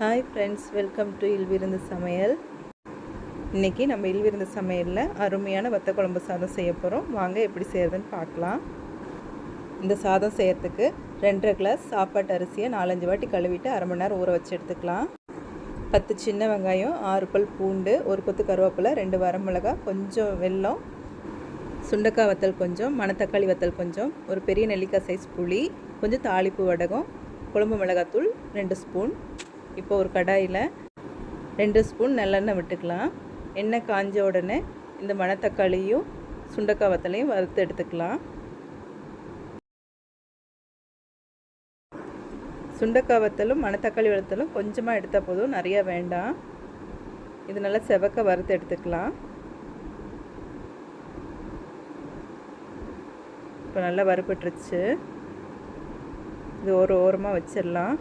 Hi friends welcome to இல்விருந்து சமையல் இன்றைக்கி நம்ம இல்விருந்து சமையலில் அருமையான வத்த குழம்பு சாதம் செய்ய போகிறோம் வாங்க எப்படி செய்கிறதுன்னு பார்க்கலாம். இந்த சாதம் செய்கிறதுக்கு ரெண்டரை கிளாஸ் சாப்பாட்டு அரிசியை நாலஞ்சு வாட்டி கழுவிட்டு அரை மணி நேரம் ஊற வச்சு எடுத்துக்கலாம். பத்து சின்ன வெங்காயம் ஆறு பல் பூண்டு ஒரு கொத்து கருவேப்பிலை ரெண்டு வரமிளகா கொஞ்சம் வெல்லம் சுண்டக்காய் வத்தல் கொஞ்சம் மணத்தக்காளி வத்தல் கொஞ்சம் ஒரு பெரிய நெல்லிக்காய் சைஸ் புளி கொஞ்சம் தாளிப்பு வடகம் குழம்பு மிளகாத்தூள் ரெண்டு ஸ்பூன் இப்போ ஒரு கடாயில் ரெண்டு ஸ்பூன் நல்லெண்ணெய் விட்டுக்கலாம். எண்ணெய் காஞ்ச உடனே இந்த மணத்தக்காளியும் சுண்டக்காய் வத்தலையும் வறுத்து எடுத்துக்கலாம். சுண்டக்காய் வத்தலும் மணத்தக்காளி வத்தலும் கொஞ்சமாக எடுத்தால் போதும். நிறையா வேண்டாம். இது நல்லா செவக்க வறுத்து எடுத்துக்கலாம். இப்போ நல்லா வறுப்பட்டுருச்சு இது ஒரு ஓரமாக வச்சிடலாம்.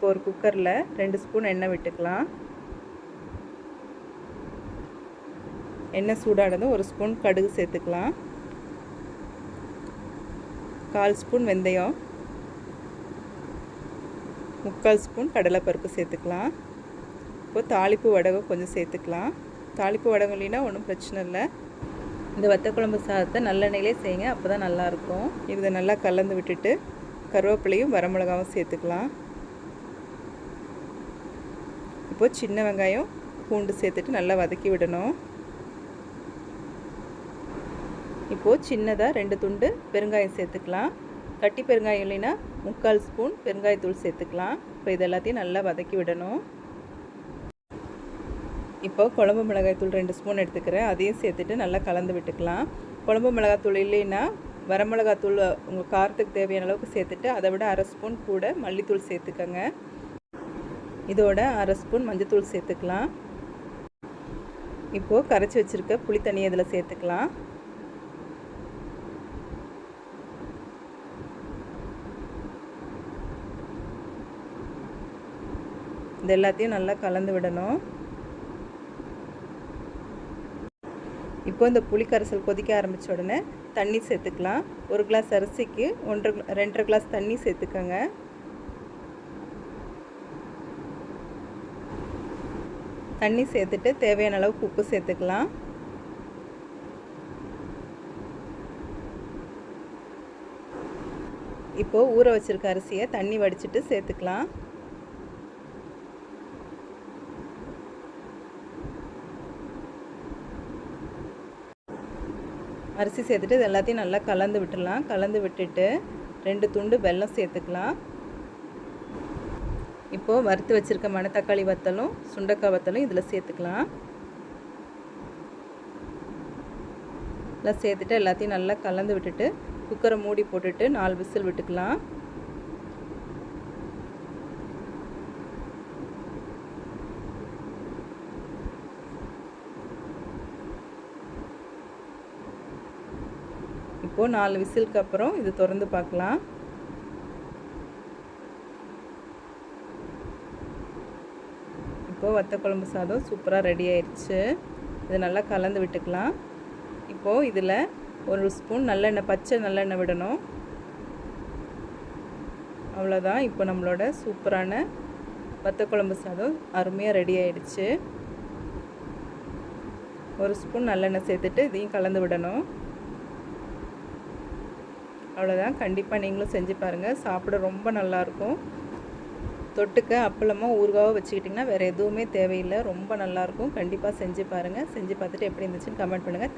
இப்போ ஒரு குக்கரில் ரெண்டு ஸ்பூன் எண்ணெய் விட்டுக்கலாம். எண்ணெய் சூடானதும் ஒரு ஸ்பூன் கடுகு சேர்த்துக்கலாம். கால் ஸ்பூன் வெந்தயம். முக்கால் ஸ்பூன் கடலைப்பருப்பு சேர்த்துக்கலாம். இப்போ தாளிப்பு வடகம் கொஞ்சம் சேர்த்துக்கலாம். தாளிப்பு வடகம் இல்லைன்னா ஒன்றும் பிரச்சனை இல்லை. இந்த வத்த குழம்பு சாதத்தை நல்லெண்ணெயிலே செய்யுங்க அப்போ தான் நல்லாயிருக்கும் இதை நல்லா கலந்து விட்டுட்டு கருவேப்பிலையும் வரமிளகாவும் சேர்த்துக்கலாம். இப்போது சின்ன வெங்காயம் பூண்டு சேர்த்துட்டு நல்லா வதக்கி விடணும். இப்போது சின்னதாக ரெண்டு துண்டு பெருங்காயம் சேர்த்துக்கலாம். கட்டி பெருங்காயம் இல்லைன்னா முக்கால் ஸ்பூன் பெருங்காயத்தூள் சேர்த்துக்கலாம். இப்போ இது எல்லாத்தையும் நல்லா வதக்கி விடணும். இப்போ குழம்பு மிளகாய்த்தூள் ரெண்டு ஸ்பூன் எடுத்துக்கிறேன். அதையும் சேர்த்துட்டு நல்லா கலந்து விட்டுக்கலாம். குழம்பு மிளகாத்தூள் இல்லைன்னா வரமிளகாத்தூள் உங்கள் காரத்துக்கு தேவையான அளவுக்கு சேர்த்துட்டு அதை விட அரை ஸ்பூன் கூட மல்லித்தூள் சேர்த்துக்கோங்க. இதோட அரை ஸ்பூன் மஞ்சத்தூள் சேர்த்துக்கலாம். இப்போது கரைச்சி வச்சுருக்க புளி தண்ணி இதில் சேர்த்துக்கலாம். இது எல்லாத்தையும் நல்லா கலந்து விடணும். இப்போ இந்த புளி கரைசல் கொதிக்க ஆரம்பித்த உடனே தண்ணி சேர்த்துக்கலாம். ஒரு கிளாஸ் அரிசிக்கு ஒன்றரை ரெண்டரை கிளாஸ் தண்ணி சேர்த்துக்கோங்க. தண்ணி சேர்த்துட்டு தேவையான அளவுக்கு உப்பு சேர்த்துக்கலாம். இப்போது ஊற வச்சுருக்க அரிசியை தண்ணி வடிச்சிட்டு சேர்த்துக்கலாம். அரிசி சேர்த்துட்டு இது எல்லாத்தையும் நல்லா கலந்து விட்டுடலாம். கலந்து விட்டுட்டு ரெண்டு துண்டு வெல்லம் சேர்த்துக்கலாம். இப்போது வறுத்து வச்சுருக்க மணத்தக்காளி வத்தலும் சுண்டக்காய் வத்தலும் இதில் சேர்த்துக்கலாம். எல்லாம் சேர்த்துட்டு எல்லாத்தையும் நல்லா கலந்து விட்டுட்டு குக்கரை மூடி போட்டுட்டு நாலு விசில் விட்டுக்கலாம். இப்போது நாலு விசிலுக்கு அப்புறம் இது திறந்து பார்க்கலாம். இப்போது வத்த குழம்பு சாதம் சூப்பராக ரெடி ஆயிடுச்சு இது நல்லா கலந்து விட்டுக்கலாம். இப்போது இதில் ஒரு ஸ்பூன் நல்லெண்ணெய் பச்சை நல்லெண்ணெய் விடணும். அவ்வளோதான் இப்போ நம்மளோட சூப்பரான வத்த குழம்பு சாதம் அருமையாக ரெடி ஆயிடுச்சு ஒரு ஸ்பூன் நல்லெண்ணெய் சேர்த்துட்டு இதையும் கலந்து விடணும். அவ்வளோதான் கண்டிப்பாக நீங்களும் செஞ்சு பாருங்கள் சாப்பிட ரொம்ப நல்லாயிருக்கும் தொட்டுக்க அப்பளமாக ஊறுகாவாக வச்சுக்கிட்டிங்கன்னா வேறு எதுவுமே தேவையில்லை. ரொம்ப நல்லாயிருக்கும். கண்டிப்பாக செஞ்சு பாருங்கள் செஞ்சு பார்த்துட்டு எப்படி இருந்துச்சுன்னு கமெண்ட் பண்ணுங்கள்